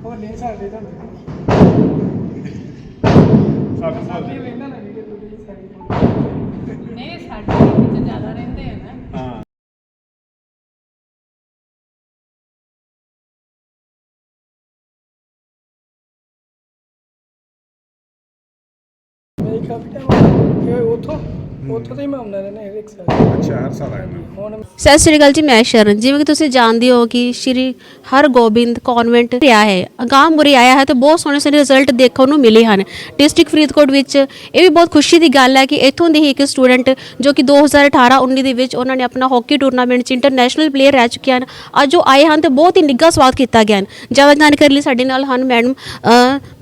ਹੋਰ ਨਹੀਂ ਸਾਡੇ ਤਾਂ ਸਾਡੇ ਸਾਡੇ ਵੇਖਣਾ ਨਾ ਵੀਡੀਓ ਤੁਹਾਡੀ ਸਾਡੀ ਨਹੀਂ ਸਾਡੇ ਵਿੱਚ ਜ਼ਿਆਦਾ ਰਹਿੰਦੇ ਆ ਨਾ। ਹਾਂ। ਮੈਂ ਕਾਫੀ ਟਾਈਮ ਇਹ ਉਥੋਂ? ਉਥੋਂ ਤੋਂ ਹੀ ਮੈਂ ਆਉਂਦਾ ਰਹਿੰਦਾ ਹਰ ਇੱਕ ਸਾਲ ਅੱਛਾ ਹਰ ਸਾਲ ਆਇਆ ਹੁਣ ਸਤਿ ਸ਼੍ਰੀ ਅਕਾਲ ਜੀ ਮੈਂ ਸ਼ਰਨ। ਜਿਵੇਂ ਕਿ ਤੁਸੀਂ ਜਾਣਦੇ ਹੋ ਕਿ ਸ਼੍ਰੀ ਹਰਗੋਬਿੰਦ ਕਨਵੈਂਟ ਰਿਹਾ ਹੈ। ਅਗਾਂਹ ਮੁਰੇ ਆਇਆ ਹੈ ਤੇ ਬਹੁਤ ਸੋਹਣੇ ਸੋਹਣੇ ਰਿਜ਼ਲਟ ਦੇਖਣ ਨੂੰ ਮਿਲੇ ਹਨ। ਡਿਸਟ੍ਰਿਕਟ ਫਰੀਦਕੋਟ ਵਿੱਚ ਇਹ ਵੀ ਬਹੁਤ ਖੁਸ਼ੀ ਦੀ ਗੱਲ ਹੈ ਕਿ ਇੱਥੋਂ ਦੇ ਹੀ ਇੱਕ ਸਟੂਡੈਂਟ ਜੋ ਕਿ 2018-19 ਦੇ ਵਿੱਚ ਉਹਨਾਂ ਨੇ ਆਪਣਾ ਹਾਕੀ ਟੂਰਨਾਮੈਂਟ 'ਚ ਇੰਟਰਨੈਸ਼ਨਲ ਪਲੇਅਰ ਰਹਿ ਚੁੱਕੇ ਹਨ ਅੱਜ ਉਹ ਆਏ ਹਨ ਤੇ ਬਹੁਤ ਹੀ ਨਿੱਘਾ ਸਵਾਗਤ ਕੀਤਾ ਗਿਆ ਹਨ। ਜ਼ਿਆਦਾ ਜਾਣਕਾਰੀ ਲਈ ਸਾਡੇ ਨਾਲ ਹਨ ਮੈਡਮ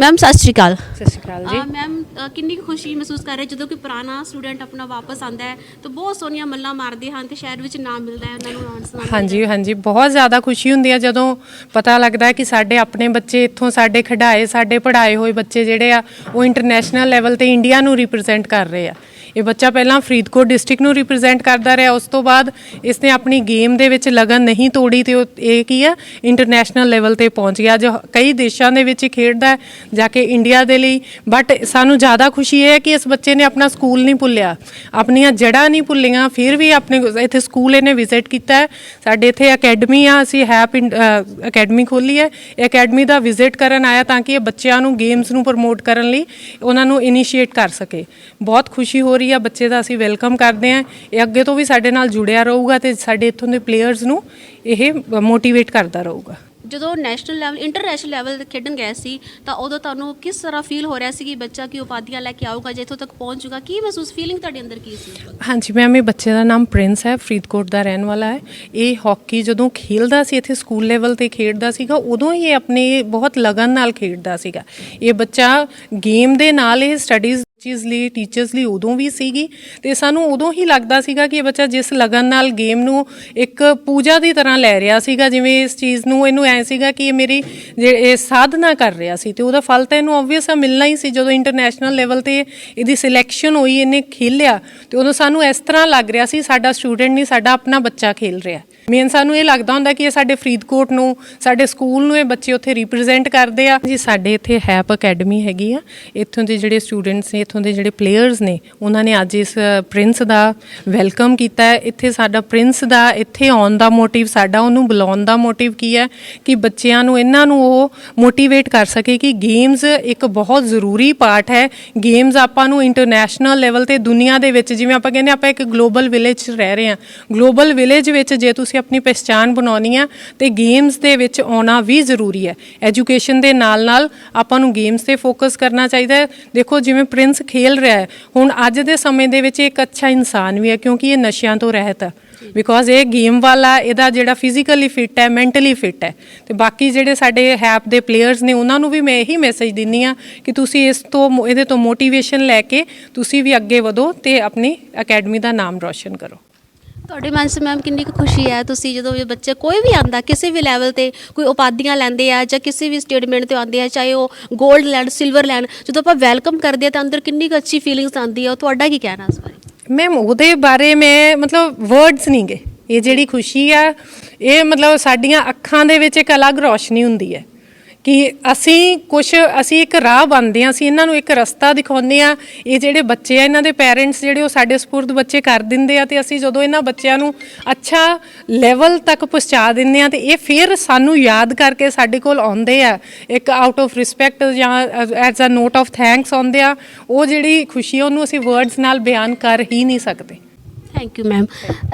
ਮੈਮ ਸਤਿ ਸ਼੍ਰੀ ਅਕਾਲ। ਸਤਿ ਸ਼੍ਰੀ ਅਕਾਲ ਜੀ। ਮੈਮ ਕਿੰਨੀ ਕੁ ਖੁਸ਼ੀ ਮਹਿਸੂਸ ਕਰ ਰਹੇ ਜਦੋਂ ਕਿ ਪੁਰਾਣਾ ਸਟੂਡੈਂਟ ਆਪਣਾ ਵਾਪਸ ਆਂਦਾ ਹੈ ਤਾਂ ਬਹੁਤ ਸੋਹਣੀਆਂ ਮੱਲਾਂ ਮਾਰਦੇ ਹਨ ਤੇ ਸ਼ਹਿਰ ਵਿੱਚ ਨਾਮ ਮਿਲਦਾ ਹੈ ਉਹਨਾਂ ਨੂੰ ਆਉਣ ਸੁਣਾਉਣ ਦਾ। ਹਾਂਜੀ ਹਾਂਜੀ ਬਹੁਤ ਜ਼ਿਆਦਾ ਖੁਸ਼ੀ ਹੁੰਦੀ ਹੈ ਜਦੋਂ ਪਤਾ ਲੱਗਦਾ ਹੈ ਕਿ ਸਾਡੇ ਆਪਣੇ ਬੱਚੇ ਇੱਥੋਂ ਸਾਡੇ ਖਿਡਾਏ ਸਾਡੇ ਪੜ੍ਹਾਏ ਹੋਏ ਬੱਚੇ ਜਿਹੜੇ ਆ ਉਹ ਇੰਟਰਨੈਸ਼ਨਲ ਲੈਵਲ ਤੇ ਇੰਡੀਆ ਨੂੰ ਰਿਪਰੈਜ਼ੈਂਟ ਕਰ ਰਹੇ ਆ ਇਹ ਬੱਚਾ ਪਹਿਲਾਂ ਫਰੀਦਕੋਟ ਡਿਸਟ੍ਰਿਕਟ ਨੂੰ ਰਿਪਰੈਜ਼ੈਂਟ ਕਰਦਾ ਰਿਹਾ ਉਸ ਤੋਂ ਬਾਅਦ ਇਸ ਨੇ ਆਪਣੀ ਗੇਮ ਦੇ ਵਿੱਚ ਲਗਨ ਨਹੀਂ ਤੋੜੀ ਤੇ ਉਹ ਇਹ ਕੀ ਆ? ਇੰਟਰਨੈਸ਼ਨਲ ਲੈਵਲ ਤੇ ਪਹੁੰਚ ਗਿਆ। ਜੋ ਕਈ ਦੇਸ਼ਾਂ ਦੇ ਵਿੱਚ ਖੇਡਦਾ ਹੈ, ਜਾ ਕੇ ਇੰਡੀਆ ਦੇ ਲਈ। ਬਟ ਸਾਨੂੰ ਜ਼ਿਆਦਾ ਖੁਸ਼ੀ ਇਹ ਹੈ ਕਿ ਇਸ ਬੱਚੇ ਨੇ ਆਪਣਾ ਸਕੂਲ ਨਹੀਂ ਭੁੱਲਿਆ। ਆਪਣੀਆਂ ਜੜ੍ਹਾਂ ਨਹੀਂ ਭੁੱਲੀਆਂ ਫਿਰ ਵੀ ਆਪਣੇ ਇੱਥੇ ਸਕੂਲ ਇਹਨੇ ਵਿਜ਼ਿਟ ਕੀਤਾ ਹੈ। ਸਾਡੇ ਇੱਥੇ ਅਕੈਡਮੀ ਆ ਅਸੀਂ ਹੈਪ ਅਕੈਡਮੀ ਖੋਲੀ ਹੈ। ਇਹ ਅਕੈਡਮੀ ਦਾ ਵਿਜ਼ਿਟ ਕਰਨ ਆਇਆ ਤਾਂ ਕਿ ਇਹ ਬੱਚਿਆਂ ਨੂੰ ਗੇਮਸ ਨੂੰ ਪ੍ਰਮੋਟ ਕਰਨ ਲਈ ਉਹਨਾਂ ਨੂੰ ਇਨੀਸ਼ੀਏਟ ਕਰ ਸਕੇ। ਬਹੁਤ ਖੁਸ਼ੀ ਹੋ ਰਹੀ ਆ ਬੱਚੇ ਦਾ ਅਸੀਂ ਵੈਲਕਮ ਕਰਦੇ ਹਾਂ। ਇਹ ਅੱਗੇ ਤੋਂ ਵੀ ਸਾਡੇ ਨਾਲ ਜੁੜਿਆ ਰਹੂਗਾ ਤੇ ਸਾਡੇ ਇੱਥੋਂ ਦੇ ਪਲੇਅਰਸ ਨੂੰ ਇਹ ਮੋਟੀਵੇਟ ਕਰਦਾ ਰਹੂਗਾ। ਜਦੋਂ ਨੈਸ਼ਨਲ ਲੈਵਲ ਇੰਟਰਨੈਸ਼ਨਲ ਲੈਵਲ ਤੇ ਖੇਡਣ ਗਏ ਸੀ ਤਾਂ ਉਦੋਂ ਤੁਹਾਨੂੰ ਕਿਸ ਤਰ੍ਹਾਂ ਫੀਲ ਹੋ ਰਿਹਾ ਸੀ ਕਿ ਬੱਚਾ ਕੀ ਉਪਾਧੀਆਂ ਲੈ ਕੇ ਆਊਗਾ ਜੇ ਇੱਥੋਂ ਤੱਕ ਪਹੁੰਚੂਗਾ ਕੀ ਮਹਿਸੂਸ ਫੀਲਿੰਗ ਤੁਹਾਡੇ ਅੰਦਰ ਕੀ ਸੀ? ਹਾਂਜੀ ਮੈਮ ਇਹ ਬੱਚੇ ਦਾ ਨਾਮ ਪ੍ਰਿੰਸ ਹੈ ਫਰੀਦਕੋਟ ਦਾ ਰਹਿਣ ਵਾਲਾ ਹੈ। ਇਹ ਹਾਕੀ ਜਦੋਂ ਖੇਡਦਾ ਸੀ ਇੱਥੇ ਸਕੂਲ ਲੈਵਲ ਤੇ ਖੇਡਦਾ ਸੀਗਾ ਉਦੋਂ ਹੀ ਇਹ ਆਪਣੇ ਬਹੁਤ ਲਗਨ ਨਾਲ ਖੇਡਦਾ ਸੀਗਾ। ਇਹ ਬੱਚਾ ਗੇਮ ਦੇ ਨਾਲ ਇਹ ਸਟੱਡੀਜ਼ ਚੀਜ਼ ਲਈ ਟੀਚਰਸ ਲਈ ਉਦੋਂ ਵੀ ਸੀਗੀ ਤੇ ਸਾਨੂੰ ਉਦੋਂ ਹੀ ਲੱਗਦਾ ਸੀਗਾ ਕਿ ਇਹ ਬੱਚਾ ਜਿਸ ਲਗਨ ਨਾਲ ਗੇਮ ਨੂੰ ਇੱਕ ਪੂਜਾ ਦੀ ਤਰ੍ਹਾਂ ਲੈ ਰਿਹਾ ਸੀਗਾ, ਜਿਵੇਂ ਇਸ ਚੀਜ਼ ਨੂੰ ਇਹਨੂੰ ਐ ਸੀਗਾ ਕਿ ਇਹ ਮੇਰੀ ਜੇ ਇਹ ਸਾਧਨਾ ਕਰ ਰਿਹਾ ਸੀ ਤੇ ਉਹਦਾ ਫਲ ਤਾਂ ਇਹਨੂੰ ਆਬਵੀਅਸ ਆ, ਮਿਲਣਾ ਹੀ ਸੀ। ਜਦੋਂ ਇੰਟਰਨੈਸ਼ਨਲ ਲੈਵਲ ਤੇ ਇਹਦੀ ਸਿਲੈਕਸ਼ਨ ਹੋਈ, ਇਹਨੇ ਖੇਲਿਆ ਤੇ ਉਦੋਂ ਸਾਨੂੰ ਇਸ ਤਰ੍ਹਾਂ ਲੱਗ ਰਿਹਾ ਸੀ, ਸਾਡਾ ਸਟੂਡੈਂਟ ਨਹੀਂ, ਸਾਡਾ ਆਪਣਾ ਬੱਚਾ ਖੇਲ ਰਿਹਾ। ਮੇਨ ਸਾਨੂੰ ਇਹ ਲੱਗਦਾ ਹੁੰਦਾ ਕਿ ਇਹ ਸਾਡੇ ਫਰੀਦਕੋਟ ਨੂੰ, ਸਾਡੇ ਸਕੂਲ ਨੂੰ ਇਹ ਬੱਚੇ ਉੱਥੇ ਰਿਪਰੈਜ਼ੈਂਟ ਕਰਦੇ ਆ। ਜੀ, ਸਾਡੇ ਇੱਥੇ ਹੈਪ ਅਕੈਡਮੀ ਹੈਗੀ ਆ। ਇੱਥੋਂ ਦੇ ਜਿਹੜੇ ਸਟੂਡੈਂਟਸ ਨੇ, ਇੱਥੋਂ ਦੇ ਜਿਹੜੇ ਪਲੇਅਰਸ ਨੇ, ਉਹਨਾਂ ਨੇ ਅੱਜ ਇਸ ਪ੍ਰਿੰਸ ਦਾ ਵੈਲਕਮ ਕੀਤਾ ਹੈ। ਇੱਥੇ ਸਾਡਾ ਪ੍ਰਿੰਸ ਦਾ, ਇੱਥੇ ਆਉਣ ਦਾ ਮੋਟਿਵ ਸਾਡਾ ਉਹਨੂੰ ਬੁਲਾਉਣ ਦਾ ਮੋਟਿਵ ਕੀ ਹੈ? ਕਿ ਬੱਚਿਆਂ ਨੂੰ, ਇਹਨਾਂ ਨੂੰ ਉਹ ਮੋਟੀਵੇਟ ਕਰ ਸਕੇ ਕਿ ਗੇਮਸ ਇੱਕ ਬਹੁਤ ਜ਼ਰੂਰੀ ਪਾਰਟ ਹੈ। ਗੇਮਸ ਆਪਾਂ ਨੂੰ ਇੰਟਰਨੈਸ਼ਨਲ ਲੈਵਲ ਤੇ ਦੁਨੀਆ ਦੇ ਵਿੱਚ, ਜਿਵੇਂ ਆਪਾਂ ਕਹਿੰਦੇ ਆਪਾਂ ਇੱਕ ਗਲੋਬਲ ਵਿਲੇਜ 'ਚ ਰਹਿ ਰਹੇ ਹਾਂ। ਗਲੋਬਲ ਵਿਲੇਜ ਵਿੱਚ ਜੇ ਤੁਸੀਂ ਆਪਣੀ ਪਛਾਣ ਬਣਾਉਣੀ ਆ ਤੇ ਗੇਮਸ ਦੇ ਵਿੱਚ ਆਉਣਾ ਵੀ ਜ਼ਰੂਰੀ ਹੈ। ਐਜੂਕੇਸ਼ਨ ਦੇ ਨਾਲ ਨਾਲ ਆਪਾਂ ਨੂੰ ਗੇਮਸ ਤੇ ਫੋਕਸ ਕਰਨਾ ਚਾਹੀਦਾ ਹੈ। ਦੇਖੋ, ਜਿਵੇਂ ਪ੍ਰਿੰਸ ਖੇਲ ਰਿਹਾ ਹੈ, ਹੁਣ ਅੱਜ ਦੇ ਸਮੇਂ ਦੇ ਵਿੱਚ ਇੱਕ ਅੱਛਾ ਇਨਸਾਨ ਵੀ ਹੈ, ਕਿਉਂਕਿ ਇਹ ਨਸ਼ਿਆਂ ਤੋਂ ਰਹਿਤ ਹੈ। ਬਿਕੋਜ਼ ਇਹ ਗੇਮ ਵਾਲਾ, ਇਹਦਾ ਜਿਹੜਾ ਫਿਜ਼ੀਕਲੀ ਫਿਟ ਹੈ ਮੈਂਟਲੀ ਫਿਟ ਹੈ। ਤੇ ਬਾਕੀ ਜਿਹੜੇ ਸਾਡੇ ਹੈਪ ਦੇ ਪਲੇਅਰਸ ਨੇ, ਉਹਨਾਂ ਨੂੰ ਵੀ ਮੈਂ ਇਹੀ ਮੈਸੇਜ ਦਿੰਨੀ ਆ ਕਿ ਤੁਸੀਂ ਇਸ ਤੋਂ ਇਹਦੇ ਤੋਂ ਮੋਟੀਵੇਸ਼ਨ ਲੈ ਕੇ ਤੁਸੀਂ ਵੀ ਅੱਗੇ ਵਧੋ ਤੇ ਆਪਣੀ ਅਕੈਡਮੀ ਦਾ ਨਾਮ ਰੌਸ਼ਨ ਕਰੋ। ਤੁਹਾਡੇ ਮਨ 'ਚ ਮੈਮ ਕਿੰਨੀ ਕੁ ਖੁਸ਼ੀ ਹੈ? ਤੁਸੀਂ ਜਦੋਂ ਵੀ ਬੱਚੇ ਕੋਈ ਵੀ ਆਂਦਾ ਕਿਸੇ ਵੀ ਲੈਵਲ ਤੇ ਕੋਈ ਉਪਾਧੀਆਂ ਲੈਂਦੇ ਆ ਜਾਂ ਕਿਸੇ ਵੀ ਸਟੇਟਮੈਂਟ ਤੇ ਆਉਂਦੇ ਆ, ਚਾਹੇ ਉਹ 골ਡ ਲੈਣ ਸਿਲਵਰ ਲੈਣ ਜਦੋਂ ਆਪਾਂ ਵੈਲਕਮ ਕਰਦੇ ਆ ਤਾਂ ਅੰਦਰ ਕਿੰਨੀ ਕੁ ਅੱਛੀ ਫੀਲਿੰਗਸ ਆਉਂਦੀ ਆ, ਉਹ ਤੁਹਾਡਾ ਕੀ ਕਹਿਣਾ ਇਸ ਬਾਰੇ? ਮੈਮ ਉਹਦੇ ਬਾਰੇ ਮੈਂ ਮਤਲਬ ਵਰਡਸ ਨਹੀਂ ਗੇ ਇਹ ਜਿਹੜੀ ਖੁਸ਼ੀ ਆ, ਇਹ ਮਤਲਬ ਸਾਡੀਆਂ ਅੱਖਾਂ ਦੇ ਵਿੱਚ ਇੱਕ ਅਲੱਗ ਰੌਸ਼ਨੀ ਹੁੰਦੀ ਹੈ। ਕਿ ਅਸੀਂ ਕੁਝ ਅਸੀਂ ਇੱਕ ਰਾਹ ਬੰਦੇ ਆ ਅਸੀਂ ਇਹਨਾਂ ਨੂੰ ਇੱਕ ਰਸਤਾ ਦਿਖਾਉਂਦੇ ਆ ਇਹ ਜਿਹੜੇ ਬੱਚੇ ਆ, ਇਹਨਾਂ ਦੇ ਪੇਰੈਂਟਸ ਜਿਹੜੇ ਉਹ ਸਾਡੇ ਸਪੁਰਦ ਬੱਚੇ ਕਰ ਦਿੰਦੇ ਆ ਤੇ ਅਸੀਂ ਜਦੋਂ ਇਹਨਾਂ ਬੱਚਿਆਂ ਨੂੰ ਅੱਛਾ ਲੈਵਲ ਤੱਕ ਪਹੁੰਚਾ ਦਿੰਦੇ ਆ ਤੇ ਇਹ ਫਿਰ ਸਾਨੂੰ ਯਾਦ ਕਰਕੇ ਸਾਡੇ ਕੋਲ ਆਉਂਦੇ ਆ। ਇੱਕ ਆਊਟ ਆਫ ਰਿਸਪੈਕਟ ਜਾਂ as a note of thanks ਆਉਂਦੇ ਆ। ਉਹ ਜਿਹੜੀ ਖੁਸ਼ੀ ਆ, ਉਹਨੂੰ ਅਸੀਂ ਵਰਡਸ ਨਾਲ ਬਿਆਨ ਕਰ ਹੀ ਨਹੀਂ ਸਕਦੇ। ਥੈਂਕ ਯੂ ਮੈਮ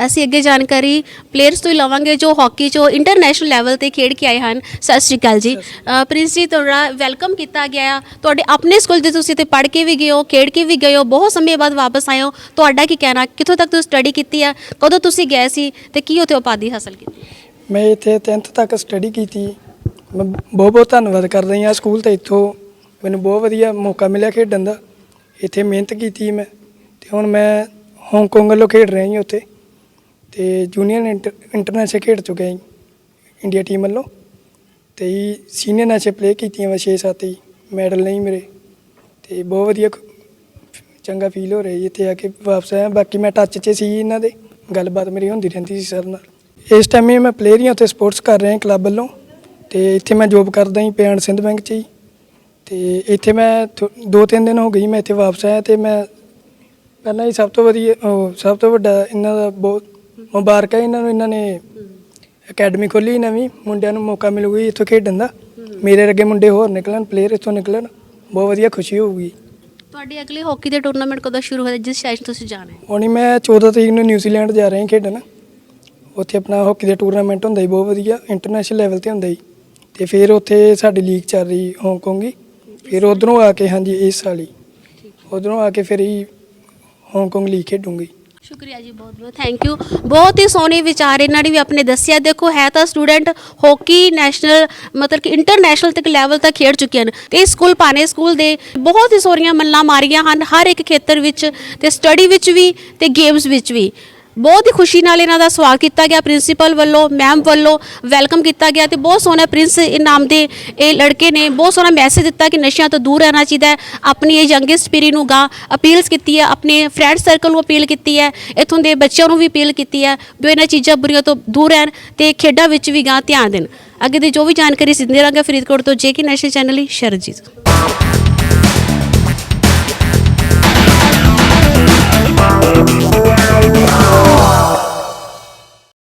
ਅਸੀਂ ਅੱਗੇ ਜਾਣਕਾਰੀ ਪਲੇਅਰਸ ਤੋਂ ਹੀ ਲਵਾਂਗੇ ਜੋ ਹਾਕੀ 'ਚੋਂ ਇੰਟਰਨੈਸ਼ਨਲ ਲੈਵਲ ਤੇ ਖੇਡ ਕੇ ਆਏ ਹਨ। ਸਤਿ ਸ਼੍ਰੀ ਅਕਾਲ ਜੀ। ਅ, ਪ੍ਰਿੰਸ ਜੀ ਤੁਹਾਡਾ ਵੈਲਕਮ ਕੀਤਾ ਗਿਆ ਆ। ਤੁਹਾਡੇ ਆਪਣੇ ਸਕੂਲ ਦੇ ਤੁਸੀਂ ਤੇ ਪੜ੍ਹ ਕੇ ਵੀ ਗਏ ਹੋ ਖੇਡ ਕੇ ਵੀ ਗਏ ਹੋ ਬਹੁਤ ਸਮੇਂ ਬਾਅਦ ਵਾਪਸ ਆਏ ਹੋ। ਤੁਹਾਡਾ ਕੀ ਕਹਿਣਾ? ਕਿੱਥੋਂ ਤੱਕ ਤੁਸੀਂ ਸਟੱਡੀ ਕੀਤੀ ਆ? ਕਦੋਂ ਤੁਸੀਂ ਗਏ ਸੀ ਤੇ ਕੀ ਉੱਥੇ ਉਪਾਧੀ ਹਾਸਲ ਕੀਤੀ? ਮੈਂ ਇੱਥੇ 10th ਤੱਕ ਸਟੱਡੀ ਕੀਤੀ। ਮੈਂ ਬਹੁਤ ਬਹੁਤ ਧੰਨਵਾਦ ਕਰ ਰਹੀ ਹਾਂ ਸਕੂਲ ਤੇ ਇੱਥੋਂ। ਮੈਨੂੰ ਬਹੁਤ ਵਧੀਆ ਮੌਕਾ ਮਿਲਿਆ ਖੇਡਣ ਦਾ। ਇੱਥੇ ਮਿਹਨਤ ਕੀਤੀ ਮੈਂ। ਤੇ ਹੁਣ ਮੈਂ ਹਾਂਗਕਾਂਗ ਵੱਲੋਂ ਖੇਡ ਰਿਹਾ ਹਾਂ ਉੱਥੇ। ਤੇ ਜੂਨੀਅਰ ਇੰਟਰਨੈਸ਼ਨਲ ਖੇਡ ਚੁੱਕਿਆ ਹਾਂ ਇੰਡੀਆ ਟੀਮ ਵੱਲੋਂ। ਤੇ ਸੀਨੀਅਰ ਨੈਸ਼ਨਲ ਪਲੇ ਕੀਤੀਆਂ ਵਾ 6-7 ਜੀ ਮੈਡਲ ਨਹੀਂ ਮੇਰੇ। ਤੇ ਬਹੁਤ ਵਧੀਆ ਖ- ਚੰਗਾ ਫੀਲ ਹੋ ਰਿਹਾ ਜੀ ਇੱਥੇ ਆ ਕੇ ਵਾਪਸ ਆਇਆ। ਬਾਕੀ ਮੈਂ ਟੱਚ 'ਚ ਸੀ ਇਹਨਾਂ ਦੇ, ਗੱਲਬਾਤ ਮੇਰੀ ਹੁੰਦੀ ਰਹਿੰਦੀ ਸੀ ਸਰ ਨਾਲ। ਇਸ ਟਾਈਮ ਹੀ ਮੈਂ ਪਲੇਅਰ ਹੀ ਹਾਂ, ਉੱਥੇ ਸਪੋਰਟਸ ਕਰ ਰਿਹਾ ਕਲੱਬ ਵੱਲੋਂ। ਤੇ ਇੱਥੇ ਮੈਂ ਜੋਬ ਕਰਦਾ ਹੀ ਪਿਆਣ ਸਿੰਧ ਬੈਂਕ 'ਚ ਹੀ ਤੇ ਇੱਥੇ ਮੈਂ ਥੋ- ਦੋ ਤਿੰਨ ਦਿਨ ਹੋ ਗਈ ਮੈਂ ਇੱਥੇ ਵਾਪਸ ਆਇਆ ਤੇ ਮੈਂ ਪਹਿਲਾਂ ਹੀ ਸਭ ਤੋਂ ਵਧੀਆ ਉਹ ਸਭ ਤੋਂ ਵੱਡਾ ਇਹਨਾਂ ਦਾ ਬਹੁਤ ਮੁਬਾਰਕ ਹੈ ਇਹਨਾਂ ਨੂੰ ਇਹਨਾਂ ਨੇ ਅਕੈਡਮੀ ਖੋਲੀ ਨਵੀਂ ਮੁੰਡਿਆਂ ਨੂੰ ਮੌਕਾ ਮਿਲੂਗਾ ਜੀ ਇੱਥੋਂ ਖੇਡਣ ਦਾ। ਮੇਰੇ ਅੱਗੇ ਮੁੰਡੇ ਹੋਰ ਨਿਕਲਣ ਪਲੇਅਰ ਇੱਥੋਂ ਨਿਕਲਣ ਬਹੁਤ ਵਧੀਆ ਖੁਸ਼ੀ ਹੋਊਗੀ। ਤੁਹਾਡੀ ਅਗਲੀ ਹਾਕੀ ਦੇ ਟੂਰਨਾਮੈਂਟ ਕਦੋਂ ਸ਼ੁਰੂ ਹੋਇਆ ਜਿਸ 'ਚ ਤੁਸੀਂ ਜਾਣਾ ਹੈ? ਹੁਣੀ ਮੈਂ 14 ਤਰੀਕ ਨੂੰ ਨਿਊਜ਼ੀਲੈਂਡ ਜਾ ਰਿਹਾ ਖੇਡਣ। ਉੱਥੇ ਆਪਣਾ ਹਾਕੀ ਦਾ ਟੂਰਨਾਮੈਂਟ ਹੁੰਦਾ ਜੀ ਬਹੁਤ ਵਧੀਆ ਇੰਟਰਨੈਸ਼ਨਲ ਲੈਵਲ ਤੇ ਹੁੰਦਾ ਜੀ। ਤੇ ਫਿਰ ਉੱਥੇ ਸਾਡੀ ਲੀਗ ਚੱਲ ਰਹੀ ਹਾਂਗਕਾਂਗ ਦੀ ਫਿਰ ਉਧਰੋਂ ਆ ਕੇ ਹਾਂਜੀ ਇਸ ਸਾਲ ਹੀ। ਉਧਰੋਂ ਆ ਕੇ ਫਿਰ ਹੀ ਹਾਂਗਕਾਂਗ ਲੀਗ ਖੇਡੂੰਗੀ। ਸ਼ੁਕਰੀਆ ਜੀ ਬਹੁਤ ਬਹੁਤ ਥੈਂਕ ਯੂ ਬਹੁਤ ਹੀ ਸੋਹਣੇ ਵਿਚਾਰ ਇਹਨਾਂ ਨੇ ਵੀ ਆਪਣੇ ਦੱਸਿਆ। ਦੇਖੋ, ਹੈ ਤਾਂ ਸਟੂਡੈਂਟ ਹਾਕੀ ਨੈਸ਼ਨਲ ਮਤਲਬ ਕਿ ਇੰਟਰਨੈਸ਼ਨਲ ਤੱਕ ਲੈਵਲ ਤੱਕ ਖੇਡ ਚੁੱਕੇ ਹਨ ਤੇ ਸਕੂਲ ਪਾਣੇ ਸਕੂਲ ਦੇ ਬਹੁਤ ਹੀ ਸੋਹਣੀਆਂ ਮੱਲਾਂ ਮਾਰੀਆਂ ਹਨ ਹਰ ਇੱਕ ਖੇਤਰ ਵਿੱਚ ਤੇ ਸਟੱਡੀ ਵਿੱਚ ਵੀ ਤੇ ਗੇਮਸ ਵਿੱਚ ਵੀ। ਬਹੁਤ ਹੀ ਖੁਸ਼ੀ ਨਾਲ ਇਹਨਾਂ ਦਾ ਸਵਾਗਤ ਕੀਤਾ ਗਿਆ। ਪ੍ਰਿੰਸੀਪਲ ਵੱਲੋਂ, ਮੈਮ ਵੱਲੋਂ ਵੈਲਕਮ ਕੀਤਾ ਗਿਆ ਤੇ ਬਹੁਤ ਸੋਹਣਾ ਪ੍ਰਿੰਸ ਇਨਾਮ ਦੇ ਇਹ ਲੜਕੇ ਨੇ ਬਹੁਤ ਸੋਹਣਾ ਮੈਸੇਜ ਦਿੱਤਾ ਕਿ ਨਸ਼ਿਆਂ ਤੋਂ ਦੂਰ ਰਹਿਣਾ ਚਾਹੀਦਾ ਹੈ। ਆਪਣੀ ਇਹ ਯੰਗੈਸਟ ਪੀੜ੍ਹੀ ਨੂੰ ਗਾਂ ਅਪੀਲਸ ਕੀਤੀ ਹੈ। ਆਪਣੇ ਫਰੈਂਡ ਸਰਕਲ ਨੂੰ ਅਪੀਲ ਕੀਤੀ ਹੈ। ਇੱਥੋਂ ਦੇ ਬੱਚਿਆਂ ਨੂੰ ਵੀ ਅਪੀਲ ਕੀਤੀ ਹੈ ਵੀ ਉਹ ਇਹਨਾਂ ਚੀਜ਼ਾਂ ਬੁਰੀਆਂ ਤੋਂ ਦੂਰ ਰਹਿਣ ਤੇ ਖੇਡਾਂ ਵਿੱਚ ਵੀ ਗਾਂ ਧਿਆਨ ਦੇਣ। ਅੱਗੇ ਦੀ ਜੋ ਵੀ ਜਾਣਕਾਰੀ ਸਿੱਧੇ ਰਾਂਗੇ ਫਰੀਦਕੋਟ ਤੋਂ ਜੇ ਕਿ ਨੈਸ਼ਨਲ ਚੈਨਲ ਹੀ ਸ਼ਰਜੀਤ Thank.